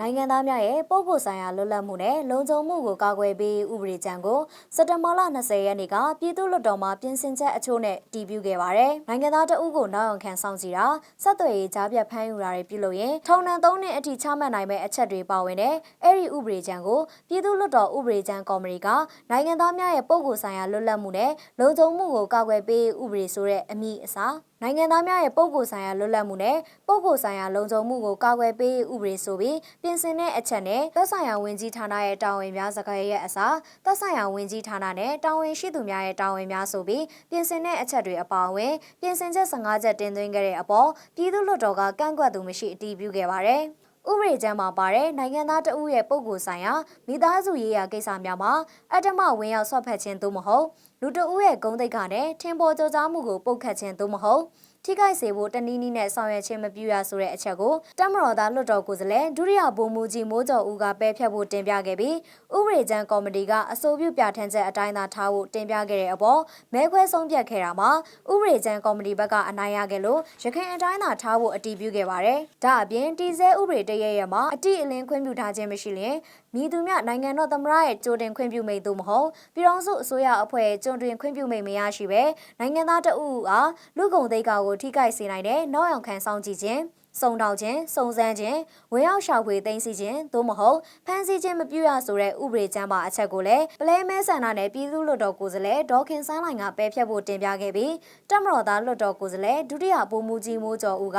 နိုင်ငံသားများရဲ့ပုဂ္ဂိုလ်ဆိုင်ရာလွတ်လပ်မှုနဲ့လုံခြုံမှုကိုကာကွယ်ပေးဥပဒေကြမ်းကိုစက်တဘာလ20ရက်နေ့ကပြည်သူ့လွှတ်တော်မှပြင်ဆင်ချက်အချို့နဲ့တည်ပြုခဲ့ပါတယ်။နိုင်ငံသားတအုပ်ကိုနောက်အောင်ခံဆောင်စီတာဆက်သွယ်ရေးကြားပြတ်ဖမ်းယူတာတွေပြုလုပ်ရင်ထောင်ဒဏ်3နှစ်အထိချမှတ်နိုင်မယ့်အချက်တွေပါဝင်တဲ့အဲ့ဒီဥပဒေကြမ်းကိုပြည်သူ့လွှတ်တော်ဥပဒေကြမ်းကော်မတီကနိုင်ငံသားများရဲ့ပုဂ္ဂိုလ်ဆိုင်ရာလွတ်လပ်မှုနဲ့လုံခြုံမှုကိုကာကွယ်ပေးဥပဒေဆိုတဲ့အမည်အစားနိုင်ငံသားများရဲ့ပုဂ္ဂိုလ်ဆိုင်ရာလွတ်လပ်မှုနဲ့ပုဂ္ဂိုလ်ဆိုင်ရာလုံခြုံမှုကိုကာကွယ်ပေးဥပဒေဆိုပြီးပြင်ဆင်တဲ့အချက်နဲ့သက်ဆိုင်ရာဝန်ကြီးဌာနရဲ့တာဝန်များစကားရဲ့အစားသက်ဆိုင်ရာဝန်ကြီးဌာနနဲ့တာဝန်ရှိသူများရဲ့တာဝန်များဆိုပြီးပြင်ဆင်တဲ့အချက်တွေအပါအဝင်ပြင်ဆင်ချက်15ချက်တင်သွင်းခဲ့တဲ့အပေါ်ပြည်သူ့လွှတ်တော်ကကန့်ကွက်သူမရှိအတည်ပြုခဲ့ပါတယ်။ဥပဒေကျမ်းမှာပါတဲ့နိုင်ငံသားတဦးရဲ့ပုံကိုယ်ဆိုင်ရာမိသားစုရေးရာကိစ္စများမှာအတ္တမဝင်ရောက်ဆွတ်ဖက်ခြင်းသို့မဟုတ်လူတဦးရဲ့ဂုဏ်သိက္ခာနဲ့ထင်ပေါ်ကျော်ကြားမှုကိုပုတ်ခတ်ခြင်းသို့မဟုတ် ထိခိုက်စေဖို့တနည်းနည်းနဲ့ဆောင်ရွက်ခြင်းမပြုရဆိုတဲ့အချက်ကိုတမတော်သားလွှတ်တော်ကိုယ်စားလှယ်ဒုတိယဗိုလ်မှူးကြီးမိုးကျော်ဦးကပယ်ဖျက်ဖို့တင်ပြခဲ့ပြီးဥပဒေကျမ်းကော်မတီကအဆိုပြုပြဋ္ဌာန်းချက်အတိုင်းသာထားဖို့တင်ပြခဲ့တဲ့အပေါ်မဲခွဲဆုံးဖြတ်ခဲ့တာမှာဥပဒေကျမ်းကော်မတီဘက်ကအနိုင်ရခဲ့လို့ရခိုင်အတိုင်းသာထားဖို့အတည်ပြုခဲ့ပါတယ်။ဒါအပြင်တည်ဆဲဥပဒေတရရဲ့မှာအတိအလင်းခွင့်ပြုထားခြင်းမရှိလျင်မိသူမြနိုင်ငံတော်သမ္မတရဲ့ကြိုတင်ခွင့်ပြုမိတ်သို့မဟုတ်ပြည်ထောင်စုအစိုးရအဖွဲ့ရဲ့ကြုံတွင်ခွင့်ပြုမိတ်မရရှိပဲနိုင်ငံသားတအုပ်အားလူကုန်သိက္ခာကိုထိခိုက်စေနိုင်တဲ့နောက်အောင်ခံဆောင်ကြည့်ခြင်း စုံတောက်ခြင်းစုံစမ်းခြင်းဝင်ရောက်ရှာဖွေသိမ်းဆည်းခြင်းသို့မဟုတ်ဖမ်းဆီးခြင်းမပြုရဆိုတဲ့ဥပဒေကျမ်းပါအချက်ကိုလည်းပလဲမဲဆန္ဒနဲ့ပြည်သူ့လွှတ်တော်ကိုယ်စားလှယ်ဒေါက်ခင်ဆန်းလိုင်ကပယ်ဖျက်ဖို့တင်ပြခဲ့ပြီးတက်မတော်သားလွှတ်တော်ကိုယ်စားလှယ်ဒုတိယဗိုလ်မှူးကြီးမိုးကျော်ဦးက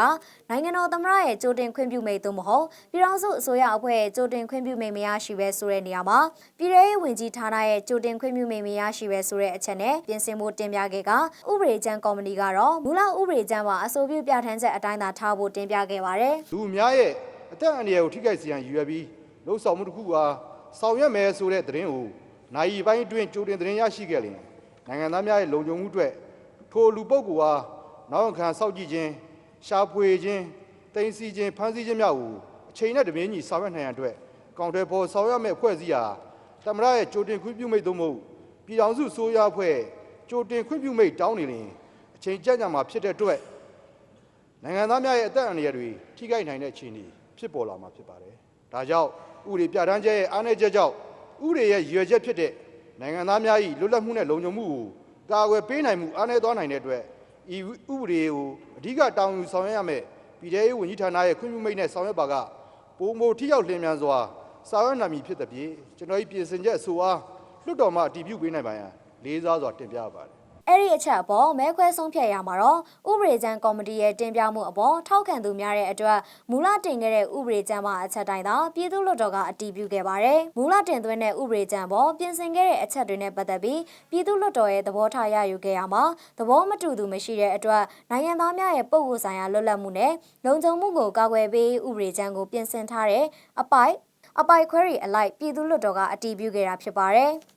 နိုင်ငံတော်သမ္မတရဲ့ကြိုတင်ခွင့်ပြုမိတ်သို့မဟုတ်ပြည်ထောင်စုအစိုးရအဖွဲ့ရဲ့ကြိုတင်ခွင့်ပြုမိတ်မရရှိပဲဆိုတဲ့နေရာမှာပြည်ထောင်ရေးဝန်ကြီးဌာနရဲ့ကြိုတင်ခွင့်ပြုမိတ်မရရှိပဲဆိုတဲ့အချက်နဲ့ပြင်ဆင်ဖို့တင်ပြခဲ့ကဥပဒေကျမ်းကော်မတီကတော့မူလဥပဒေကျမ်းပါအဆိုပြုပြဋ္ဌာန်းချက်အတိုင်းသာထားဖို့တင်ပြခဲ့ပါတယ်။လူအများရဲ့အသက်အန္တရာယ်ကိုထိခိုက်စေရန်ရည်ရွယ်ပြီးလှုပ်ဆောင်မှုတစ်ခုဟာဆောင်ရွက်မယ်ဆိုတဲ့သတင်းကိုနိုင်ရီပိုင်းအတွင်းကြိုတင်သတင်းရရှိခဲ့လျင်နိုင်ငံသားများရဲ့လုံခြုံမှုအတွက်ထိုလူပုဂ္ဂိုလ်ဟာနောက်ခံစောင့်ကြည့်ခြင်းရှာဖွေခြင်းတင်စီခြင်းဖမ်းဆီးခြင်းများကိုအချိန်နဲ့တပြေးညီဆောင်ရွက်နိုင်ရန်အတွက်ကောင်တယ်ပေါ်ဆောင်ရွက်မဲ့အဖွဲ့အစည်းဟာတမရရဲ့ကြိုတင်ခွင့်ပြုမိတ်သို့မဟုတ်ပြည်ထောင်စုဆိုရအဖွဲ့ကြိုတင်ခွင့်ပြုမိတ်တောင်းနေရင်အချိန်ကြကြမှာဖြစ်တဲ့အတွက် နိုင်ငံသားများရဲ့အသက်အန္တရာယ်တွေထိခိုက်နိုင်တဲ့အခြေအနေဖြစ်ပေါ်လာမှာဖြစ်ပါတယ်။ဒါကြောင့်ဥပဒေပြဋ္ဌာန်းချက်ရဲ့အားနည်းချက်ကြောင့်ဥပဒေရဲ့ရည်ရွယ်ချက်ဖြစ်တဲ့နိုင်ငံသားများ၏လွတ်လပ်မှုနဲ့လုံခြုံမှုကိုကာကွယ်ပေးနိုင်မှုအားနည်းသွားနိုင်တဲ့အတွက်ဤဥပဒေကိုအဓိကတောင်းယူဆောင်ရွက်ရမယ်ပြည်ထောင်ရေးဝန်ကြီးဌာနရဲ့ခွင့်ပြုမိန့်နဲ့ဆောင်ရွက်ပါကပုံမိုထိရောက်လျင်မြန်စွာဆောင်ရွက်နိုင်မည်ဖြစ်တဲ့ဖြင့်ကျွန်တော်၏ပြင်ဆင်ချက်အဆိုအားလွှတ်တော်မှအတည်ပြုပေးနိုင်ပါရန်လေးစားစွာတင်ပြရပါတယ် အဲ့ဒီအချက်အပေါ်မဲခွဲဆုံးဖြတ်ရမှာတော့ဥပဒေကြမ်းကော်မတီရဲ့တင်ပြမှုအပေါ်ထောက်ခံသူများတဲ့အတွက်မူလတင်ခဲ့တဲ့ဥပဒေကြမ်းမှာအချက်တိုင်းသာပြည်သူ့လွှတ်တော်ကအတည်ပြုခဲ့ပါတယ်။မူလတင်သွင်းတဲ့ဥပဒေကြမ်းပေါ်ပြင်ဆင်ခဲ့တဲ့အချက်တွေနဲ့ပတ်သက်ပြီးပြည်သူ့လွှတ်တော်ရဲ့သဘောထားရယူခဲ့ရမှာသဘောမတူသူမရှိတဲ့အတွက်နိုင်ငံသားများရဲ့ပုဂ္ဂိုလ်ဆိုင်ရာလွတ်လပ်မှုနဲ့လုံခြုံမှုကိုကာကွယ်ပေးဥပဒေကြမ်းကိုပြင်ဆင်ထားတဲ့အပိုက်အပိုက်ခွဲရီအလိုက်ပြည်သူ့လွှတ်တော်ကအတည်ပြုခဲ့တာဖြစ်ပါတယ်။